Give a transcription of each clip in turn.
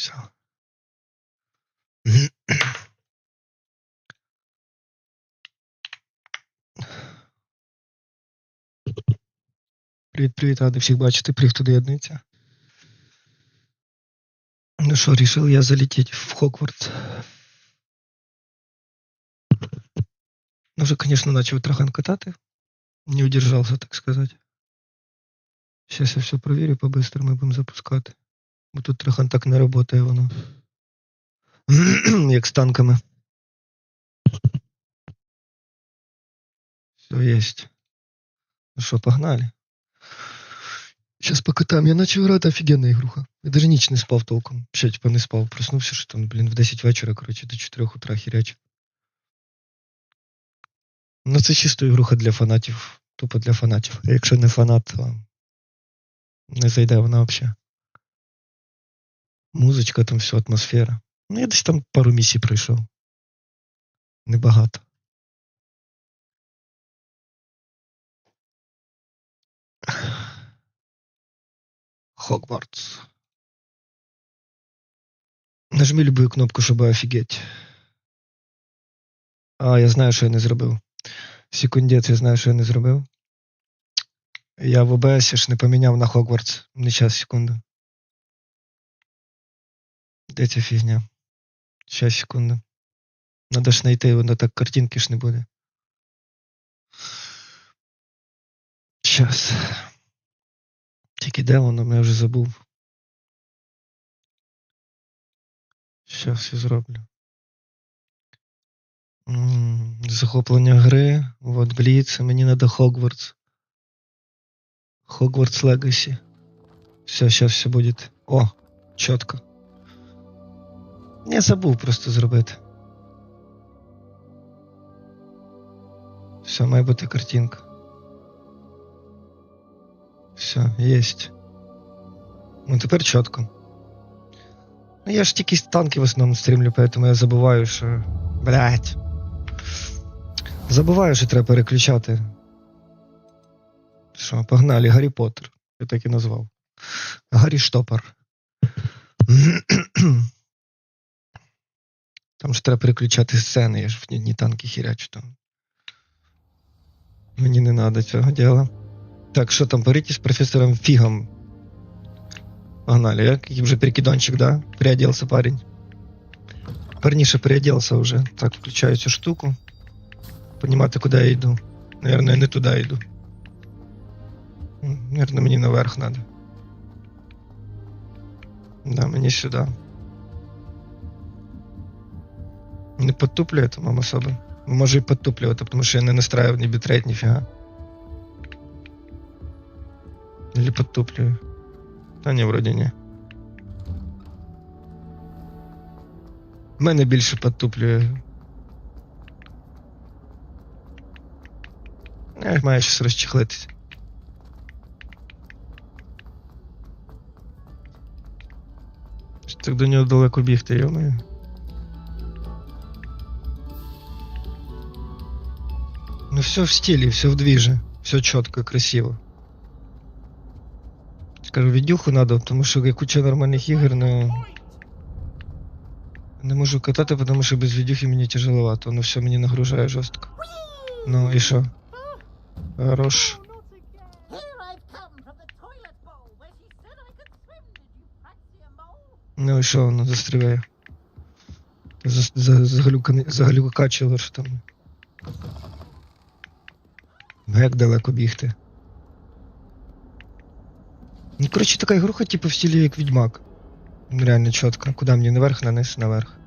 Все. Привіт, привіт, радий всіх бачити, привіт, хто доєднується. Ну що, рішив я залетіти в Хогвартс. Ну, вже, конечно, начал трахан катати. Не удержался, так сказать. Сейчас я все проверю по-быстрому и будем запускати. Бо тут трахан так не работає воно. Як з танками. Все есть. Ну что, погнали. Сейчас покатаем. Я начал играть, офигенная игруха. Я даже ніч не спав толком. Ще, типа, не спав. Проснувся, що там, блін, в 10 вечора, короче, до 4 утра хірячив. Ну, це чисто ігруха для фанатів. Тупо для фанатів. А якщо не фанат, то не зайде вона взагалі. Музичка, там все, атмосфера. Ну, я десь там пару місій пройшов. Небагато. Хогвартс. Нажми любую кнопку, щоб офігеть. А, я знаю, що я не зробив. Секундець, я знаю, що я не зробив. Я в ОБС ж не поміняв на Хогвартс. Не час, секунду. Де ця фігня? Щас, секунду. Надо ж знайти, воно так картинки ж не буде. Щас. Тільки де воно, я вже забув. Щас я зроблю. М, Захоплення гри. Вот Бліц, мені надо Хогвартс. Хогвартс Легасі. Все, сейчас все будет. О, чітко. Я забув просто зробити. Все, має бути картинка. Все, єсть. Ну тепер чітко. Ну я ж тільки танки в основному стрімлю, поэтому я забуваю, що. Блять. Забуваю, що треба переключати. Що, погнали, Гаррі Поттер. Я так і назвав. Гаррі Штопор. Там ж треба переключати сцени, я ж в одні танки хірячу там. Мені не треба цього діла. Так, що там, парите з професором Фігом. Погнали, як вже перекидончик, да? Приоделся парень. Парниша приоделся уже. Так, включаю цю штуку. Понимати, куди я йду. Наверное, не туди йду. М, Наверное, мені наверх надо. Да, мені сюди. Не подтуплює там мама особо. Може і подтуплювати, тому що я не настраивав ні бітрейт, ніфіга. Или подтуплюю. Та ні, вроді ні. Мене більше подтуплює. Я маю щось розчехлитися. Що Так до нього далеко бігти, йомаю. Ну все в стиле, все в движе, все четко, красиво. Скажу, відюху надо, тому що є куча нормальних ігор, но не можу катати, тому що без відюхи мені тяжеловато, воно все мені нагружає жорстко. Ну і що? Хорош. Here I've come from the toilet bowl where she said I could swim. Did you fancy a mole? Ну і що воно застріває? За, за, заглюкане- заглюкачило що там. Як далеко бігти? Ну, коротше, така ігруха, типу, в стилі як Відьмак. Ну, Реально чітко. Куди мені наверх, наниз, наверх.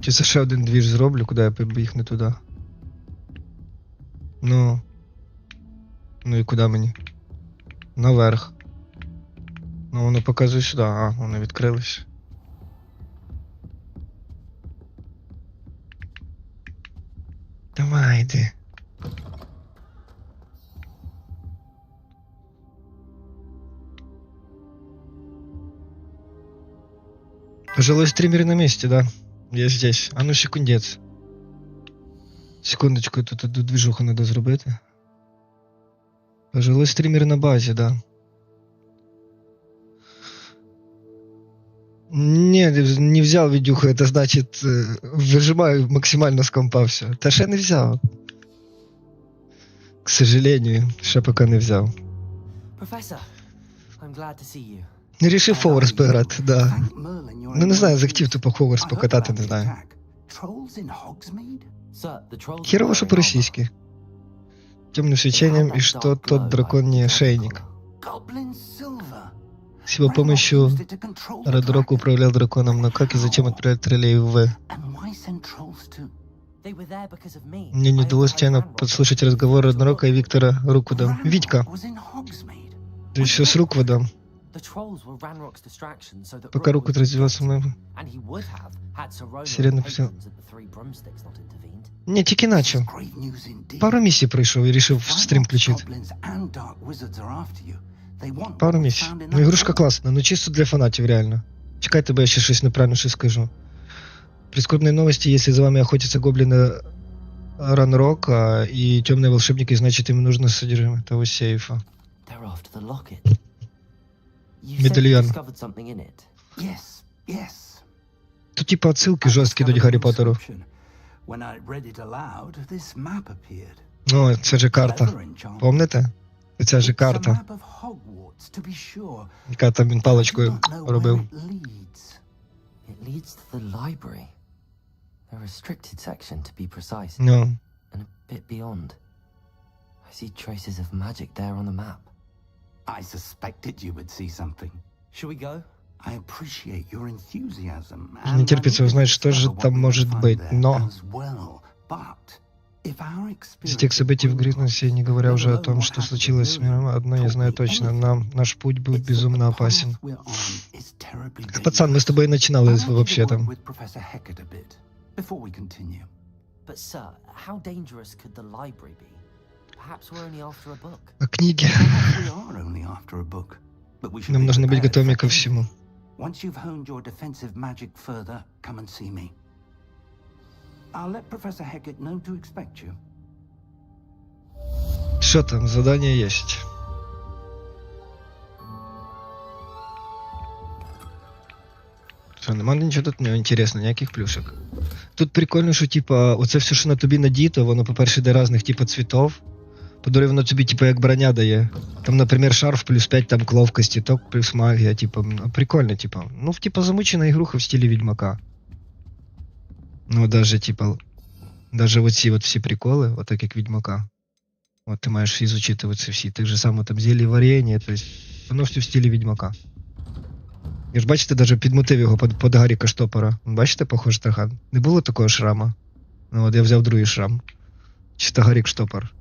Чи це ще один двіж зроблю, куди я побіг не туди? Ну. Ну і куди мені? Наверх. Ну, воно показує сюди. А, вони відкрились. Давай, йди. Пожилой стример на месте, да. Я здесь. А ну секундец. Секундочку, тут одну движуху треба зробити. Пожилой стрімер на базі, да. Не, не взял видюху, это значит, э, выжимаю максимально с компа все. Та ще не взяв. К сожалению, ще поки не взяв. Professor, I'm glad to see you. Не рішив Фоверс пограти, да. Ну Ну не знаю, захотів типу Хогвартс покатати, не знаю. Sir, the trolls Херово, are що very по-російськи. Темным свечением и что тот драконий шейник. С его помощью Редрок управлял драконом, но как и зачем отправлять троллей в В? They were there because of me. Мне не I удалось advised случайно Ranrock. подслушать разговор Роднорока и Виктора Рукуда. Витька, ты еще с Руквудом. The trolls were Ranrock's distraction so that Пока Rook Руквуд would развивался forget. мы... And he would have had Sirona Сирена and всё. patrons at the Three Broomsticks not intervened. Не, тільки начал. Пару місій пройшов і рішив стрім включити. Пару місій. Ну, ігрушка класна, ну чисто для фанатів, реально. Чекайте, бо я ще щось неправильно щось скажу. Прискорбные новости, если за вами охотятся гоблины Ранрока и темные волшебники, значит им нужно содержимое того сейфа. They're after the locket. You said you Медальйон. discovered something in it. Yes, yes. Тут типа отсылки жорсткі до Гаррі Поттеру. When I read it aloud, this map appeared. О, це же карта. Clever enchantment. Помните? Ця же It's a карта, яка там він паличкою робив. Ну, and a bit beyond. I see traces of magic there on the map. I suspected you would see something. Shall we go? I appreciate your enthusiasm. And терпится I need to узнать, что же там может быть, но-. But из тех событий в Гризносе, не говоря уже о том, что случилось с миром, одно я знаю точно, нам наш путь будет безумно опасен. Как пацан, мы с тобой и начинали вообще там. А книги? Нам нужно быть готовыми ко всему. Once you've honed your defensive magic further, come and see me. I'll let Professor Heckett know to expect you. Что там, задание есть. Що, нема нічого тут не інтересно, ніяких плюшок. Тут прикольно, що типа, оце все, що на тобі надіто, воно, по-перше, йде різних типу цвітов. По-друге, воно тобі, типу, як броня дає. Там, наприклад, шарф плюс 5 там к ловкості, ток плюс магія, типу, прикольно, типу. Ну, типа, замучена ігруха в стилі Відьмака. Ну, даже, типа, даже оці от всі приколи, от так як Відьмака. От ти маєш ізучити оці всі. Так же само там зілі варення, то есть, воно все в стилі Відьмака. І ж бачите, даже підмотив його під, під Гаріка Штопора. Бачите, похоже, Тархан? Не було такого шрама. Ну от я взяв другий шрам. Чисто Гарік Штопор.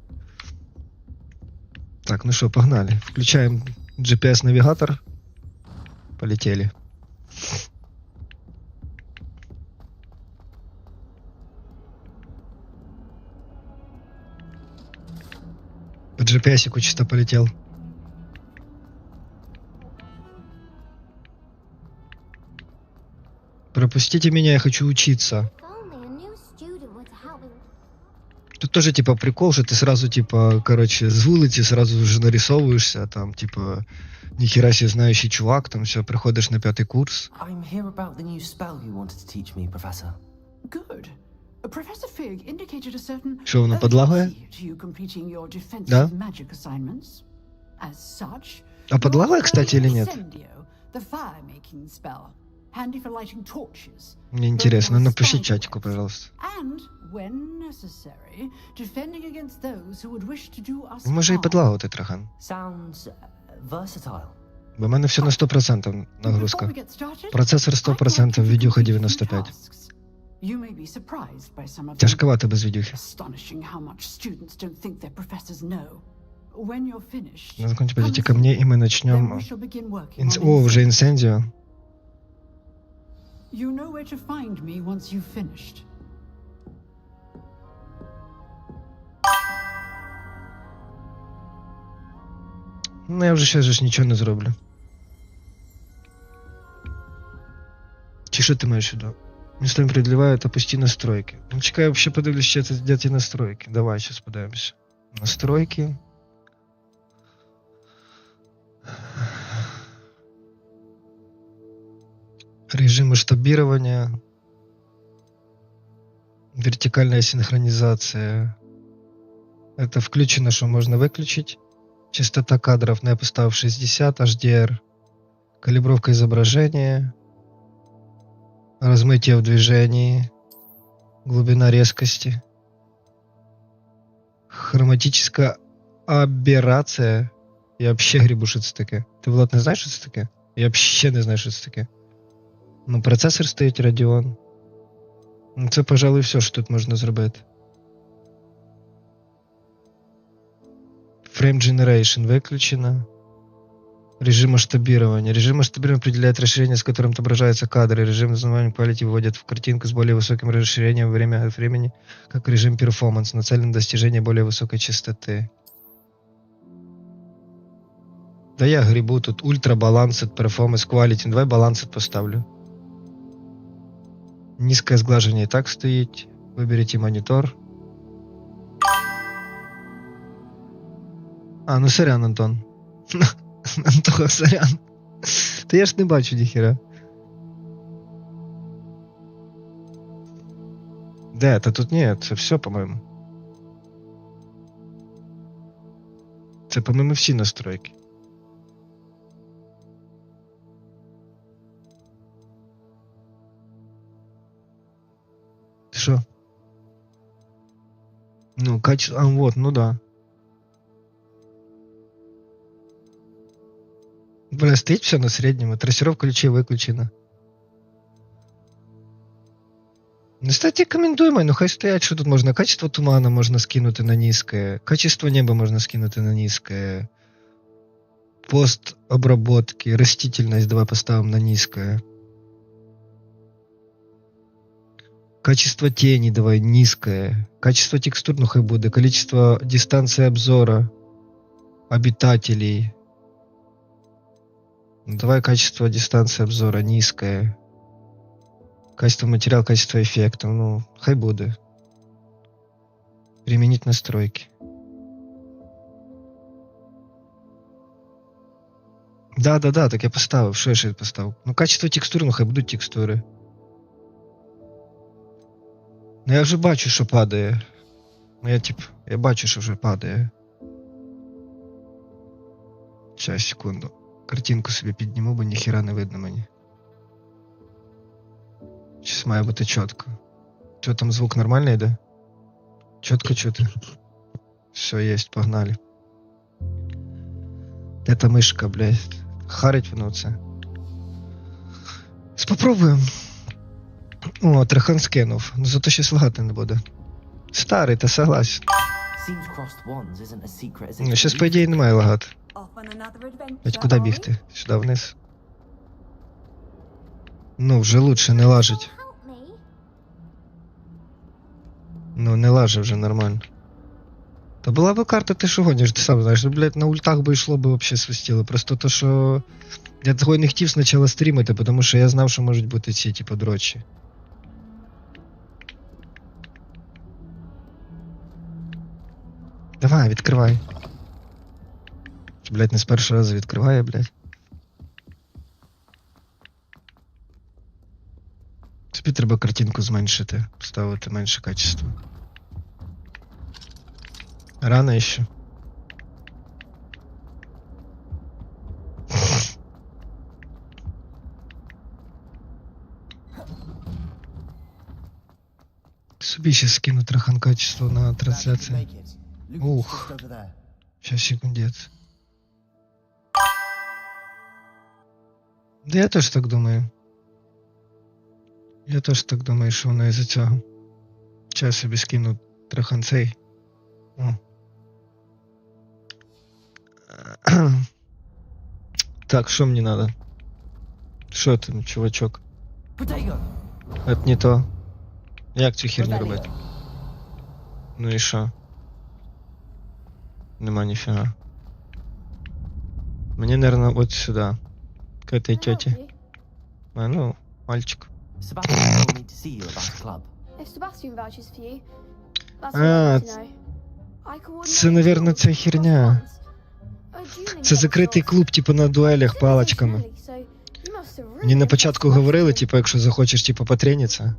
Так, ну що, погнали. Включаємо GPS-навігатор. Полетели. GPS-ику чисто полетел. Пропустите меня, я хочу учиться. Тут тоже типа прикол, что ты сразу типа, короче, с вулицы сразу же нарисовываешься, там типа, нихера себе знающий чувак, там все, приходишь на пятый курс. I'm here about the new spell you wanted to teach me, Professor. Good. Uh, Professor Fig indicated a certain Что, воно подлагує? urgency to you completing your defensive Да? magic assignments. As such, А подлагує, кстати, или нет? Incendio, the fire-making spell, handy for lighting torches, Мне интересно, ну, напиши чатику, пожалуйста. and, when necessary, defending against those who would wish to do us Може і harm. підлагувати Трахан. Sounds uh, versatile. Бо в мене все на 100% нагрузка. Before we get started, Процесор I'd like 100%, you to відюха complete a few 95. Тяжковато без відюхи. Astonishing how much students don't think their professors know. When you're finished, Ну, закончите, come подойдите and ко see мне, me. и мы Then начнем... we shall begin working Инс- on О, Incendio. уже инсендио. You know where to find me once you've finished. Ну, я вже ще ж нічого не зроблю. Чи що ти маєш в Если преодолевает, опусти настройки. Ну, чекай, вообще подивлюсь, що це де настройки. Давай, сейчас подивимося. Настройки. Режим масштабирования. Вертикальная синхронизация. Это включено, что можно выключить. Частота кадров, я поставил 60 HDR. Калибровка изображения Размытие в движении. Глубина резкости. Хроматическая аберрація. Я вообще грібу, що це таке. Ти, Влад, не знаєш, що це таке? Я вообще не знаю, що це таке. Ну, процесор стоїть Radeon. Ну, це, пожалуй, все, що тут можна зробити. Frame Generation выключено. Режим масштабирования. Режим масштабирования определяет расширение, с которым отображаются кадры. Режим названия Quality вводит в картинку с более высоким расширением время от времени, как режим Performance, нацелен на достижение более высокой частоты. Да я грибу тут Ultra Balanced Performance Quality. Давай Balanced поставлю. Низкое сглаживание и так стоит. Выберите монитор. А, ну сорян, Антон. Антоха, сорян. Та я ж не бачу ніхіра. Де? Та тут ні, це все, по-моєму. Це, по-моєму, всі настройки. Що? Ну, качество... А, вот, ну да. Стоит все на среднем, и трассировка ключей выключена. Ну, кстати, рекомендуемо, ну хай стоять, що тут можна. Качество тумана можна скинути на низкое. Качество неба можна скинути на низкое. Пост обработки, растительность давай поставим на низкое. Качество тени давай низкое. Качество текстур, ну хай буде. Количество дистанции обзора обитателей. Давай качество дистанции обзора низкое. Качество материала, качество эффекта. Ну, хай буде. Применить настройки. Да, да, да, так я поставив. Що я ще поставив? Ну, качество текстур, ну хай будуть текстури. Ну я вже бачу, що падає. Ну я тип, я бачу, що вже падає. Щас, секунду. Картинку собі підніму, бо ніхіра не видно мені. Щас має бути чітко. Що там звук нормальний йде? Чітко чути. Все, есть, погнали. Де та мишка, блядь? Харить воно це. Спробуємо. О, Трахан скинув. Ну зато щось лагати не буде. Старий, та согласен. As Ну, по ідеї, немає лагати. Ведь куди бігти? Сюди вниз. Ну, вже лучше не лажить. Ну, не лаже вже нормально. Та була б карта, ти що гониш, ти сам знаєш, блядь, на ультах би йшло би вообще свистіло. Просто то, що я й не хотів спочатку стрімити, тому що я знав, що можуть бути ці, типу, дрочі. Давай, відкривай. Чи, Блядь, не з першого разу відкриває, блядь. Тобі треба картинку зменшити, ставити менше качество. Рано еще. Собі ще скину трахан качество на трансляцію. Ух. Сейчас, секундец. Да я теж так думаю. Я теж так думаю, що воно із-за цього. Час собі скину трахан цей. О. Так, что мне надо? Что там, чувачок? Potato! Это не то. Як цю херню робити? Ну і що? Нема ніфіга. Мені, наверное, от сюди. К этой Can I help тете. you? А, ну, мальчик. Sebastian told me to see you about the club. If Sebastian vouches for you, that's А, all I need to know. I coordinate це, наверно, duels ця across херня. France. A dueling Це game закритий of клуб, типу на дуелях sorts. паличками. So you must have really Мені на impressed початку говорили, Sebastian. типу, якщо захочеш, типу, потренитися,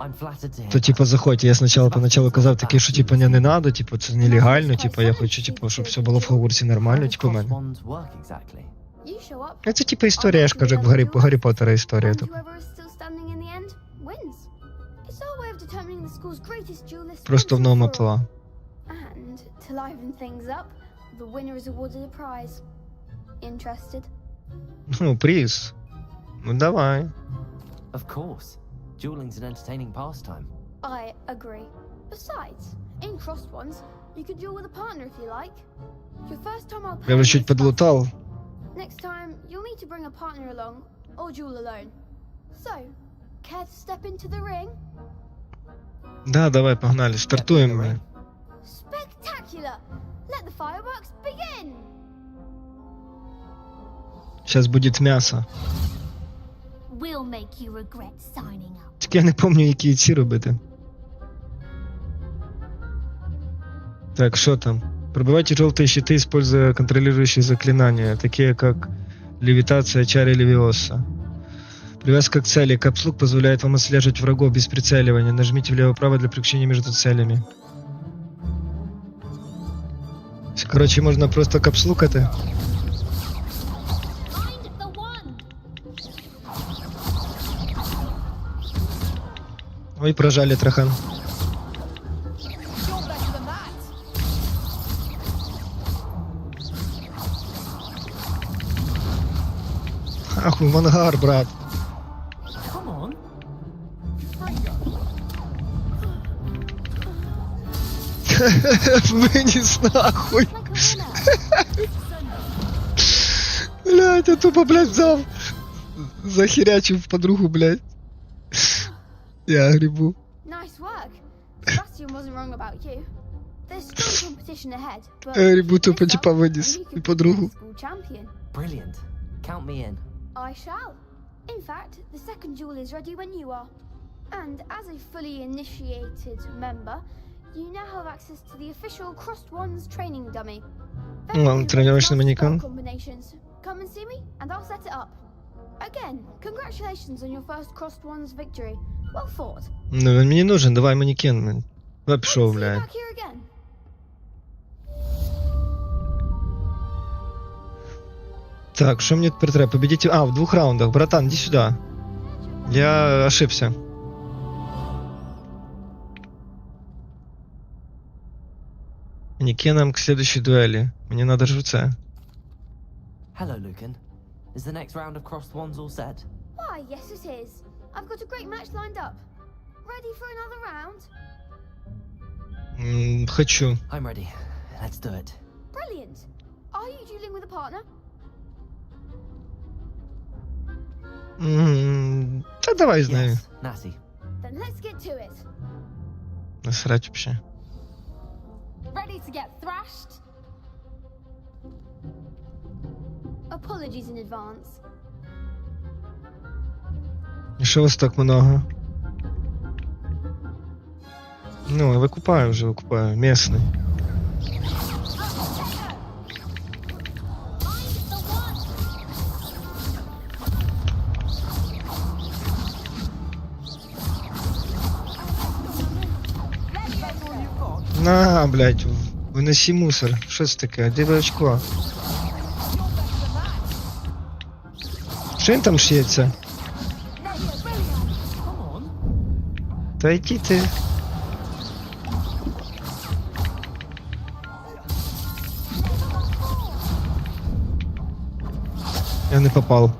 I'm flattered to hear то типу that. заходь. Я спочатку поначалу казав такий, що типу не, не надо, типу, це нелегально, типу, я хочу, типу, щоб все було в Хогвартсі нормально, How does типу, в cross мене. wands work exactly? You show up, Ну, Це типу історія, я ж кажу, як в Гаррі, Гаррі Поттера історія. and Типу. whoever is still standing in the end wins. It's our way of determining the school's greatest duelist. Просто в once and новому for all. амплуа. And to liven things up, the winner is awarded a prize. Interested? Ну, приз. Ну давай. Of course. Dueling's an entertaining pastime. I agree. Besides, in crossed ones, you could duel with a partner if you like. Your first time I'll Я вже чуть подлутав. Next time, you'll need to bring a partner along or duel alone. So, care to step into the ring? Да, давай, погнали, стартуємо. ми. Spectacular! Let the fireworks begin! Зараз буде м'ясо. We'll make you regret signing up. Тільки я не пам'ятаю, які ці робити. Так, что там? Пробивайте желтые щиты, используя контролирующие заклинания, такие как левитация Чари Левиоса. Привязка к цели. Капслук позволяет вам отслеживать врагов без прицеливания. Нажмите влево-право для переключения между целями. Короче, можно просто the one. Ой, прожали трахан. Ахуй, мангар, брат. Come on. Вынес нахуй. Блять, я тупо, блядь, взял. Захерячив в подругу, блядь. Я грибу. Грибу тупо типа вынес и подругу. Brilliant. Count me in. I shall. In fact, the second duel is ready when you are. And as a fully initiated member, you now have access to the official Crossed Wands training dummy. Very Ну, good тренировочный spell манекен. Combinations. Come and see me, and I'll set it up. Again, congratulations on your first Crossed Wands victory. Well fought. Ну, він мені нужен, давай манекен. блядь. Давай Hope to пішов, see you блядь. Так, що мені тепер треба? Победите... А, в двух раундах. Братан, иди сюда. Я ошибся. Манекеном к следующей дуэли. Мне надо же це. Hello, Lucan. Is the next round of crossed wands all set? Why, yes, it is. I've got a great match lined up. Ready for another round? М, хочу. I'm ready. Let's do it. Brilliant. Are you dueling with a partner? М, Та давай з нею. Yes, Natty. Then let's get to it. Насрать вообще. Ready to get thrashed? Apologies in advance. Що вас так много? Ну, я викупаю вже, викупаю. Місний. На, блядь, в- виноси мусор. Що це таке? Де очко? Що там on. Та йди ти. Я не попав.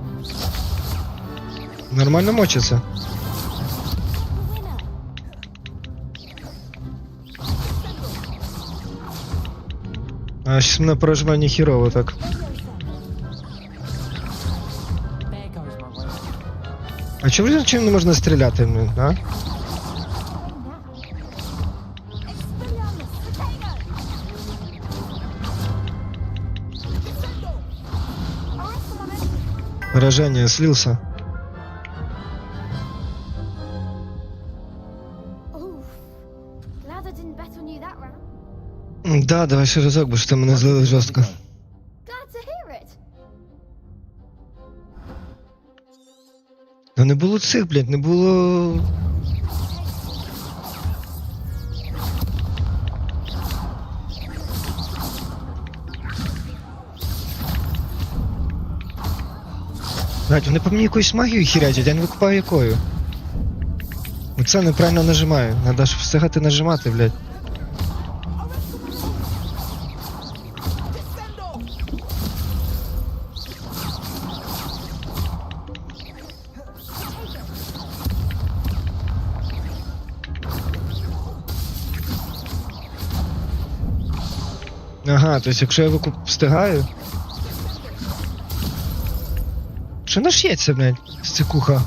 Нормально мочиться. А щас мене проживання хірово так. There goes my rope. А чому ж чим не можна стріляти, блін, а? Expelliarmus potato. Alright, come on in. Выражение слился. Да, давай ще разок, бо ж ти мене злили жорстко. Ну не було цих, блядь, не було. Блядь, вони по мені якоюсь магією хірячать, я не викупаю якою. Оце неправильно нажимаю. Надо ж встигати нажимати, блядь. Ага, то есть якщо я викуп встигаю. Що наш'ється, блядь, з цикуха?